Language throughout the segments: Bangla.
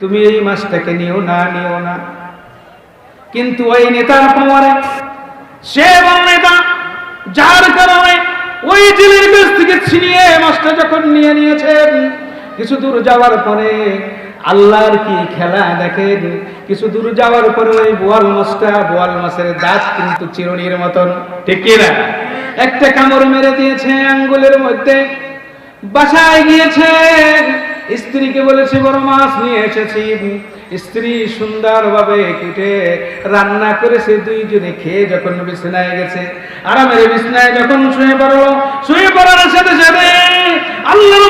তুমি এই মাছটাকে নিও না নিও না। কিন্তু ওই নেতার পাওয়ারে সে এবং নেতা, যার কারণে ওই জেলের কাছ থেকে ছিনিয়ে মাছটা যখন নিয়ে নিয়েছেন, কিছু দূর যাওয়ার পরে আল্লাহর কি খেলা দেখেন? কিছু দূর যাওয়ার পরে ওই বোয়াল মাছটা, বোয়াল মাছের দাঁত কিন্তু চিরুনির মতন। ঠিক না একটা কামড় মেরে দিয়েছে আঙ্গুলের মধ্যে। বাসায় গিয়েছে স্ত্রীকে বলেছে বড় মাছ নিয়ে এসেছি স্ত্রী সুন্দরভাবে কেটে রান্না করেছে দুইজনে খেয়ে যখন বিছনায় গেছে, আরামের বিছনায় যখন শুয়ে পড়ল, শুয়ে পড়ার সাথে সাথে আল্লাহ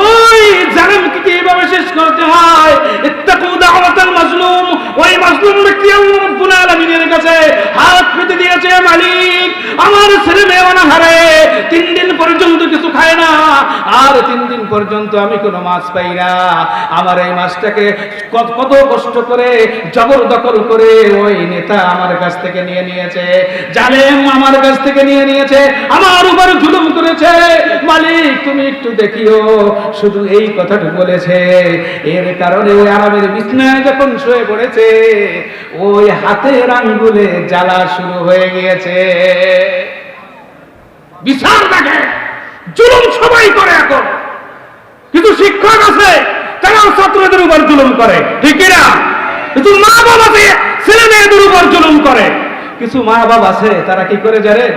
ওই জালিমকে কীভাবে শেষ করতে হয়? ইত্তাকু দাওয়াতাল মাজলুম। ওই মাজলুম ব্যক্তি আল্লাহ রাব্বুল আলামিনের কাছে হাত পেতে দিয়েছে, মালিক, আমার ছেলে মেয়ে অনাহারে তিন দিন পর্যন্ত কিছু খায় আর তিন দিন পর্যন্ত আমি কোনো মাছ পাই না। আমার এই মাছটাকে কত কষ্ট করে, জবরদখল করে ওই নেতা আমার কাছ থেকে নিয়ে নিয়েছে। জালেম আমার কাছ থেকে নিয়ে নিয়েছে। আমার উপর জুলুম করেছে। মালিক, তুমি একটু দেখিও, শুধু এই কথাটা বলেছে। এর কারণে ওই আরামের বিছনায় যখন শুয়ে পড়েছে, ওই হাতের আঙ্গুলে জ্বালা শুরু হয়ে গিয়েছে। বিশাল দেখে। জুলুম সবাই করে এখন। কিন্তু শিক্ষক আছে তারা ছাত্রদের উপর জুলুম করে, ঠিক না? কিন্তু মা বাবা আছে ছেলে মেয়েদের উপর জুলুম করে। কিছু মা বাবা আছে, তারা কি করে জানেন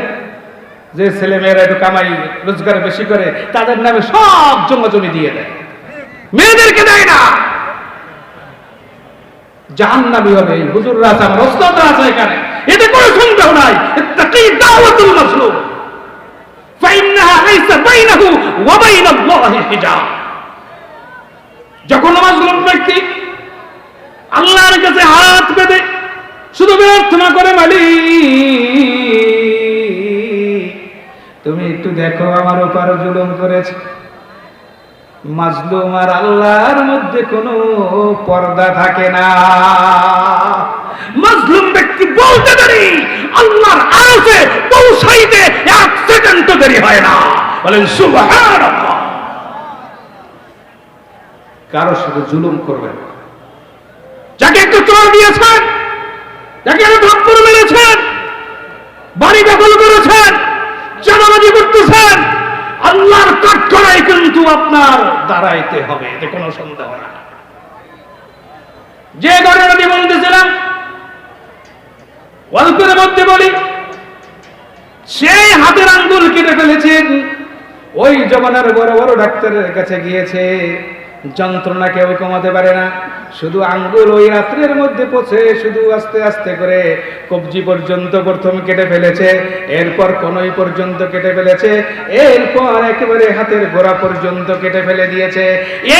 যে ছেলে মেয়েরা একটু কামাই, রোজগার বেশি করে, তাদের নামে সব জমা জমি দিয়ে দেয়। মেয়েদেরকে দেয় না। জাহান্নাবি হবে, এই হুজুররা আছে আমার আছে এখানে। এতে কোনো সন্দেহ নাই। দাওয়াতুল মাসলুম যখন মাজলুম ব্যক্তি আল্লাহর কাছে হাত বেঁধে শুধু প্রার্থনা করে মালি তুমি একটু দেখো আমার উপর জুলুম করেছে। মাজলুম আর আল্লাহর মধ্যে কোনো পর্দা থাকে না। মাজলুম ব্যক্তি বলতে দেরি আল্লাহর আরশে পৌঁছাইতে এক সেকেন্ড তো দেরি হয় না। বলেন, সুবহানাল্লাহ। কারও সাথে জুলুম করবেন যাকে একটু চোর দিয়েছেন, যাকে একটু থাপ্পড় মেরেছেন, বাড়ি দখল করেছেন চাঁদাবাজি করতেছেন, আল্লাহর কাঠগড়াই কিন্তু আপনার দাঁড়াইতে হবে, এতে কোনো সন্দেহ না যে ঘটনাটি বলতেছিলাম অল্পের মধ্যে বলি, সেই হাতের আঙ্গুল কেটে ফেলেছেন। ওই জমানার বড় বড় ডাক্তারের কাছে গিয়েছে। যন্ত্রণা কেউ কমাতে পারে না। শুধু আঙ্গুল ওই রাত্রের মধ্যে পচে, শুধু আস্তে আস্তে করে কবজি পর্যন্ত প্রথম কেটে ফেলেছে, এরপর কনই পর্যন্ত কেটে ফেলেছে, এরপর একেবারে হাতের গোড়া পর্যন্ত কেটে ফেলে দিয়েছে।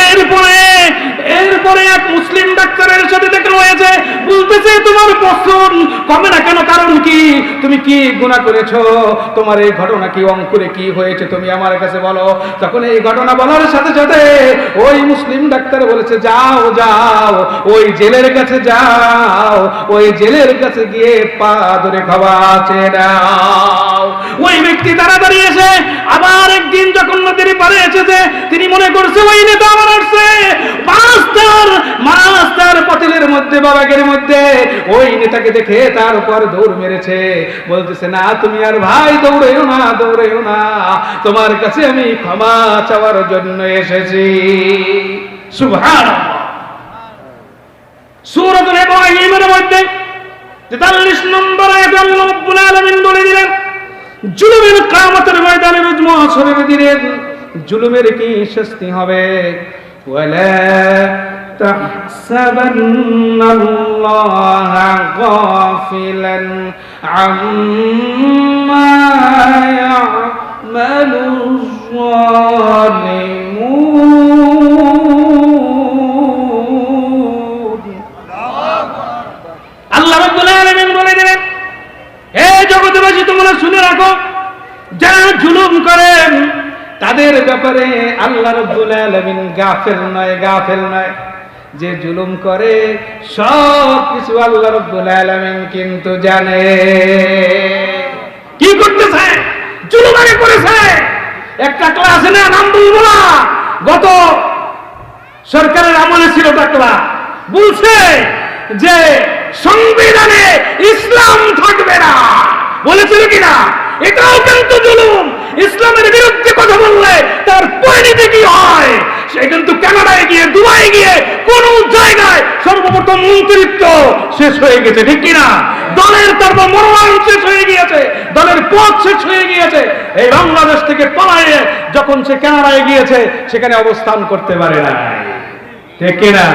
এরপরে এরপরে এক মুসলিম ডাক্তারের সাথে দেখা হয়েছে। বলতেছে তোমার পছন্দ। কমে না কেন কারণ কি? তুমি কি গুণা করেছ? তোমার এই ঘটনা কি, অঙ্কুরে কি হয়েছে তুমি আমার কাছে বলো। তখন এই ঘটনা বলার সাথে সাথে ওই মুসলিম ডাক্তার বলেছে, যাও যাও, ওই জেলের কাছে যাও, ওই জেলের কাছে গিয়ে পা ধরে খাওয়া চেয়ে নাও। ওই ব্যক্তি তাড়াতাড়ি এসে আবার একদিন যখন নদীর পারে এসেছে, তিনি মনে করছে, ওই নেতা আমার আসছে মাস্টার মাস্টার পটেলের মধ্যে, বাবাগের মধ্যে। ওই নেতাকে দেখে তার উপর দৌড় মেরেছে। বলতেছে, না, তুমি আর ভাই দৌড়েও না দৌড়েও না। তোমার কাছে আমি ক্ষমা চাওয়ার জন্য এসেছি। মধ্যে 43 নম্বর বলে দিলেন, জুলুমের ময়দানে রোজ মহাসরের দিলেন জুলুমের কি শাস্তি হবে? ওয়ালা تحسبن الله غافلا عما يعمل الظالمون আল্লাহ রাব্বুল আলামিন বলে দিলেন হে জগৎবাসী তোমরা শুনে রাখো যারা জুলুম করেন তাদের ব্যাপারে আল্লাহ রাব্বুল আলামিন গাফেল নয় গাফেল নয় যে জুলুম করে, সব কিছু আল্লাহ রাব্বুল আলামিন কিন্তু জানে। কি করতেছে? জুলুম আগে করেছে। একটা ক্লাস না নাম বলব না গত সরকারের আমলে ছিল ফেসলা বলছে যে, সংবিধানে ইসলাম থাকবে না। বলেছিল কিনা? এটাও কিন্তু জুলুম। ইসলামের বিরুদ্ধে কথা বললে তার পরিণতি কি হয়? সে কিন্তু কানাডায় গিয়ে দুবাই গিয়ে কোন জায়গায় সর্বপ্রথম মন্ত্রিত্ব শেষ হয়ে গেছে, ঠিক কিনা? দলের তারপর মনোনয়ন শেষ হয়ে গিয়েছে, দলের পথ শেষ হয়ে গিয়েছে। এই বাংলাদেশ থেকে যখন সে কানাডায় গিয়েছে, সেখানে অবস্থান করতে পারে না ঠিক কিনা?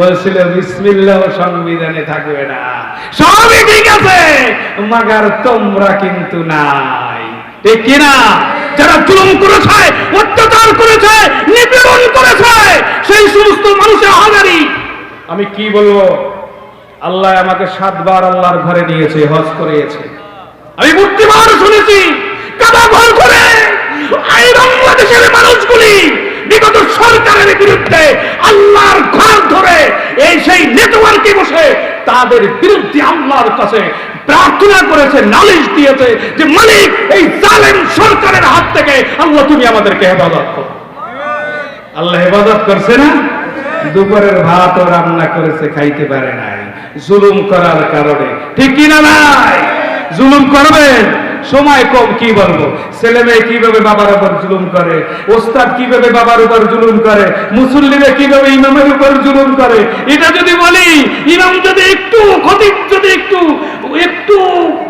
বলছিল, বিসমিল্লাহ, সংবিধানে থাকবে না। সবই ঠিক আছে, মাগার তোমরা কিন্তু নাই। ঠিক কিনা? যারা জুলুম করেছে, অত্যাচার করেছে সেই সমস্ত মানুষের হাজারি আমি কি বলব? আল্লাহ আমাকে সাতবার আল্লাহর ঘরে নিয়েছে, হজ করিয়েছে। আমি মূর্তিবার শুনেছি ঘর করে বাংলাদেশের মানুষগুলি বিগত সরকারের বিরুদ্ধে আল্লাহর ঘর ধরে এই সেই নেটওয়ার্কে বসে তাদের বিরুদ্ধে আল্লাহর কাছে প্রার্থনা করেছে, নালিশ দিয়েছে যে, মালিক, এই জালেম সরকারের হাত থেকে আল্লাহ তুমি আমাদেরকে হেফাজত করো। আল্লাহ হেফাজত করছে না? দুপুরের ভাতও রান্না করেছে, খাইতে পারে নাই। জুলুম করার কারণে। ঠিক কিনা নাই? জুলুম করবেন? সময় কম, কি বলব? ছেলে মেয়ে কীভাবে বাবার উপর জুলুম করে? ওস্তাদ কীভাবে বাবার উপর জুলুম করে? মুসল্লিরা কীভাবে ইমামের উপর জুলুম করে? এটা যদি বলি, ইমাম যদি একটু, খতিব যদি একটু একটু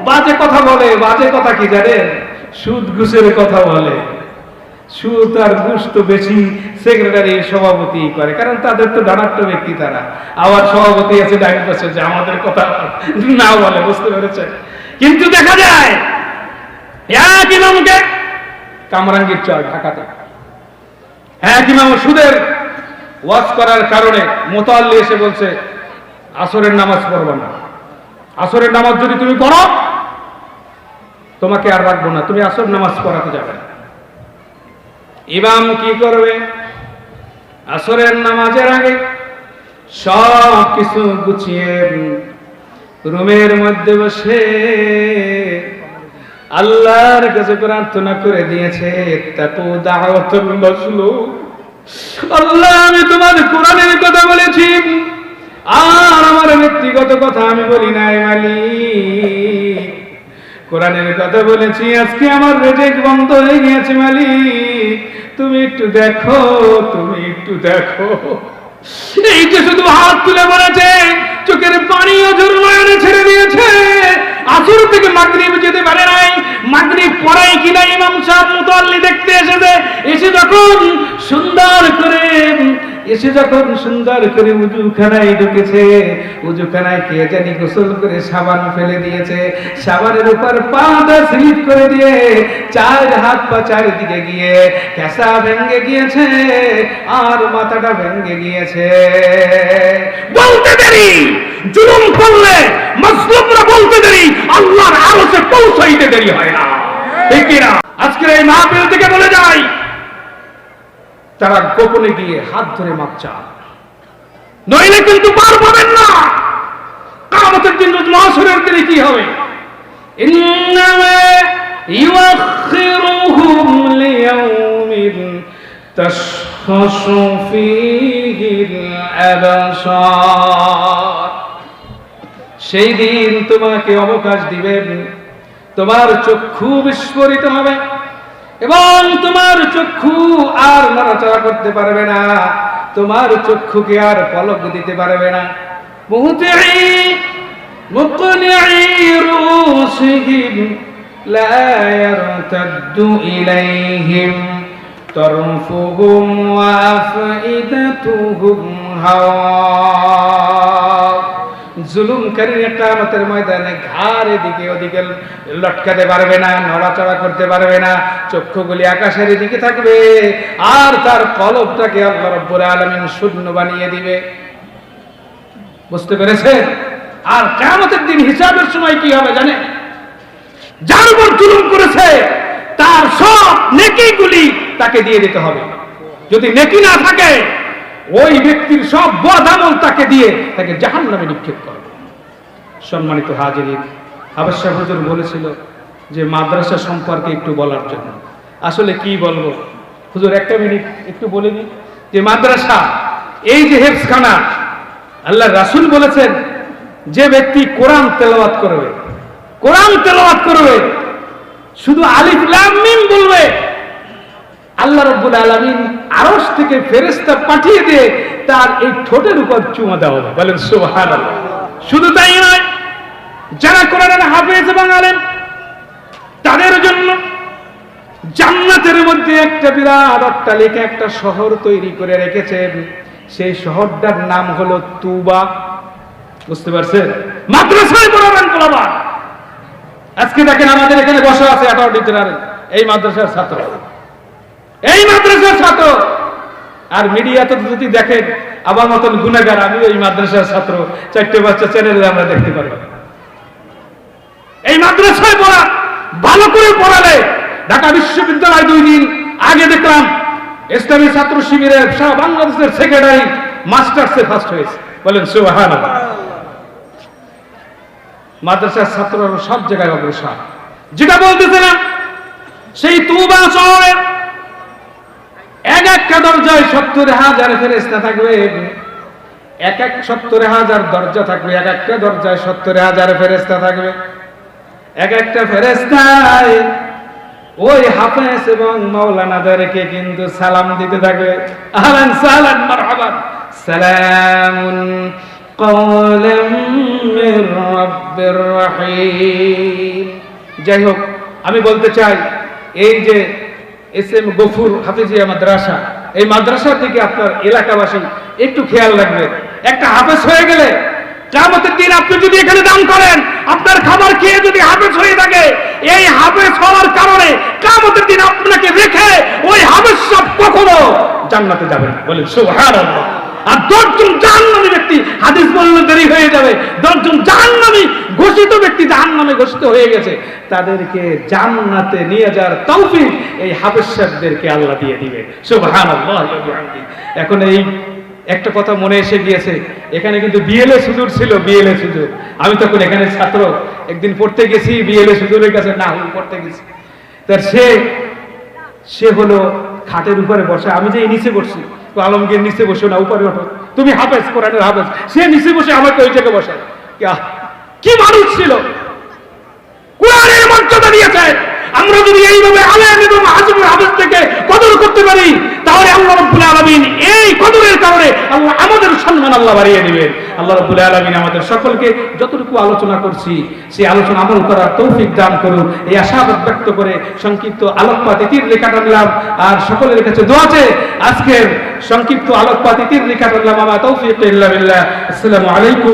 বাজে কথা বলে, বাজে কথা কি জানেন? সুদ, ঘুষের কথা বলে। সুদ আর তো বেশি সেক্রেটারি সভাপতি করে। কারণ তাদের তো ডানাট্য ব্যক্তি তারা। আবার সভাপতি আছে ডাইন পাশে যে আমাদের কথা না বলে, বুঝতে পেরেছে? কিন্তু দেখা যায় এক ইমামকে কামরাঙ্গীর চর ঢাকাতে। এক ইমাম সুদের ওয়াজ করার কারণে মোতাল্লি এসে বলছে, আসরের নামাজ পড়বে না। আসরের নামাজ যদি তুমি পড়ো, তোমাকে আর রাখব না। তুমি আসর নামাজ পড়াতে যাবে না। ইমাম কি করবে? আসরের নামাজের আগে সব কিছু গুছিয়ে রুমের মধ্যে বসে আল্লাহর কাছে প্রার্থনা করে দিয়েছে আল্লাহ, আমি তোমার কোরআনের কথা বলেছি। আর আমার ব্যক্তিগত কথা আমি বলি নাই, মালিক। কোরআনের কথা বলেছি, আজকে আমার রেজেক বন্ধ হয়ে গিয়েছে মালিক। তুমি একটু দেখো, তুমি একটু দেখো। এই যে শুধু হাত তুলে বলেছে, চোখের পানিও জোরনয়নে ছেড়ে দিয়েছে। আসর থেকে মাগরিব যেতে পারে নাই, মাগরিব পড়াই কিনা ইমাম সাহেব মুতাল্লি দেখতে এসেছে। এসে যখন সুন্দর করে এসে যখন সুন্দর করে উজু উজুখানায় ঢুকেছে, উজুখানায় কে জানি গোসল করে সাবান ফেলে দিয়েছে। সাবানের উপর পাটা স্লিপ করে দিয়ে চার হাত পা চারিদিকে গিয়ে কেসা ভেঙে গিয়েছে আর মাথাটা ভেঙে গিয়েছে। বলতে দেরি, জুলুম করলে মজলুমরা বলতে দেরি, আল্লাহর আরশে পৌঁছাইতে দেরি হয় না। ঠিক কিনা? আজকের এই মাহফিল থেকে বলে যাই তারা গোপনে গিয়ে হাত ধরে মাপ চান নইলে কিন্তু পার পাবেন না। কামতের দিন মহাসুরের দিনে কি হবে? সেই দিন তোমাকে অবকাশ দিবেন। তোমার চক্ষু বিস্ফোরিত হবে। এবং তোমার চক্ষু আর নড়াচড়া করতে পারবে না। তোমার চক্ষুকে আর পলক দিতে পারবে না। মুহূর্তে জুলুমকারীর কামতের ময়দানে ঘাড় এদিকে ওদিকে লটকাতে পারবে না, নড়াচড়া করতে পারবে না, চক্ষুগুলি আকাশের দিকে থাকবে আর তার কলবটাকে আল্লাহ রব্বুল আলামিন শূন্য বানিয়ে দিবে। বুঝতে পেরেছেন? আর কামতের দিন হিসাবের সময় কি হবে জানে যার উপর জুলুম করেছে, তার সব নেকিগুলি তাকে দিয়ে দিতে হবে। যদি নেকি না থাকে ওই ব্যক্তির সব বদ আমল তাকে দিয়ে তাকে জাহান নামে নিক্ষেপ করে। সম্মানিত হাজিরিন আবশ্যক হুজুর বলেছিল যে মাদ্রাসা সম্পর্কে একটু বলার জন্য। আসলে কি বলব? হুজুর, একটা মিনিট একটু বলে দিই। যে মাদ্রাসা, এই যে হেফসখানা আল্লাহ রাসুল বলেছেন, যে ব্যক্তি কোরআন তেলাওয়াত করবে, কোরআন তেলাওয়াত করবে, শুধু আলিফ লাম মিম বলবে আল্লাহ রাব্বুল আলামিন আরশ থেকে ফেরেশতা পাঠিয়ে দিয়ে তার এই ঠোঁটের উপর চুমা দেওয়া হবে বলেন, সুবহানাল্লাহ। শুধু তাই নয়, যারা কোরআনের হাফেজ এবং তাদের জন্য জান্নাতের মধ্যে একটা বিরাট অট্টালিকা একটা শহর তৈরি করে রেখেছেন। সেই শহরটার নাম হলো তুবা। বুঝতে পারছেন? মাদ্রাসায় পড়াবেন পোলাবা আজকে দেখেন আমাদের এখানে বসে আছে অ্যাটর্নি জেনারেল, এই মাদ্রাসার ছাত্র। এই মাদ্রাসার ছাত্র। আর মিডিয়াতে যদি দেখেন, আমার মতন গুণাগার আমি এই মাদ্রাসার ছাত্র। চারটে বাচ্চা চ্যানেলে আমরা দেখতে পারি এই মাদ্রাসায় পড়া, ভালো করে পড়ালে ঢাকা বিশ্ববিদ্যালয় দুই দিন আগে দেখলাম, ইসলামী ছাত্র শিবিরের সারা বাংলাদেশের সেক্রেটারি মাস্টার্সে ফার্স্ট হয়েছে। বলেন সুবাহান মাদ্রাসার ছাত্ররা সব জায়গায় অগ্রসর। যেটা বলতেছিলাম, সেই তুবা শহরে এক একটা দরজায় সত্তর হাজার ফেরেস্তা থাকবে। এক এক সত্তর হাজার দরজা থাকবে, এক একটা দরজায় সত্তর হাজার ফেরেস্তা থাকবে। এক একটা ফেরেস্তায় ওই হাফেজ এবং মাওলানাদেরকে কিন্তু সালাম দিতে থাকবে। আহলান সাহলান মারহাবান। সালামুন কওলাম মির রাব্বির রহিম। যাই হোক, আমি বলতে চাই, এই যে এস এম গফুর হাফিজিয়া মাদ্রাসা। এই মাদ্রাসা থেকে আপনার এলাকাবাসী একটু খেয়াল রাখবে একটা হাফেজ হয়ে গেলে কেমতের দিন আপনি যদি এখানে দান করেন, আপনার খাবার খেয়ে যদি হাফেজ হয়ে থাকে, এই হাফেজ হওয়ার কারণে কেমতের দিন আপনাকে রেখে ওই হাফেজ সব কখনো জান্নাতে যাবেন বলেন, সুবহানাল্লাহ। আর দশজন জাহান্নামী ব্যক্তি হাদিস বললে দেরি হয়ে যাবে। দশজন জাহান্নামী ঘোষিত ব্যক্তি জাহান্নামে ঘোষিত হয়ে গেছে। তাদেরকে জান্নাতে নিয়ে যাওয়ার তৌফিক এই হাফেজ আল্লাহ দিয়ে দিবে। সুবহানাল্লাহ এখন এই একটা কথা মনে এসে গিয়েছে। এখানে কিন্তু বিএলএ সুদূর ছিল, বিএলএ সুদূর আমি তখন এখানে ছাত্র। একদিন পড়তে গেছি, বিএলএ সুদূরের কাছে না হুল পড়তে গেছি। তার সে সে হলো খাটের উপরে বসে। আমি যে নিচে বসছি। আলমগীর নিচে বসে না, উপরে ওঠো। তুমি হাফেজ, কোরআনের হাফেজ। সে নিচে বসে আমাকে ওই জায়গায় বসে কি মানুষ ছিল? কোরআনের মর্যাদা দিয়েছে। আমরা যদি এইভাবে আলেম এবং থেকে কদর করতে পারি, তাহলে আল্লাহ রব্বুল আলামিন এই কদরের কারণে আল্লাহ আমাদের সম্মান আল্লাহ বাড়িয়ে দিবেন। আল্লাহ রব্বুল আলামিন আমাদের সকলকে যতটুকু আলোচনা করছি, সেই আলোচনা আমল করার তৌফিক দান করুন। এই আশাবাদ ব্যক্ত করে সংক্ষিপ্ত আলোকপাত ইতির রেখা টানলাম। আর সকলের কাছে দোয়াছে আজকের সংক্ষিপ্ত আলোকপাত ইতির রেখা টানলাম। আমার তৌফিক আসসালামু আলাইকুম।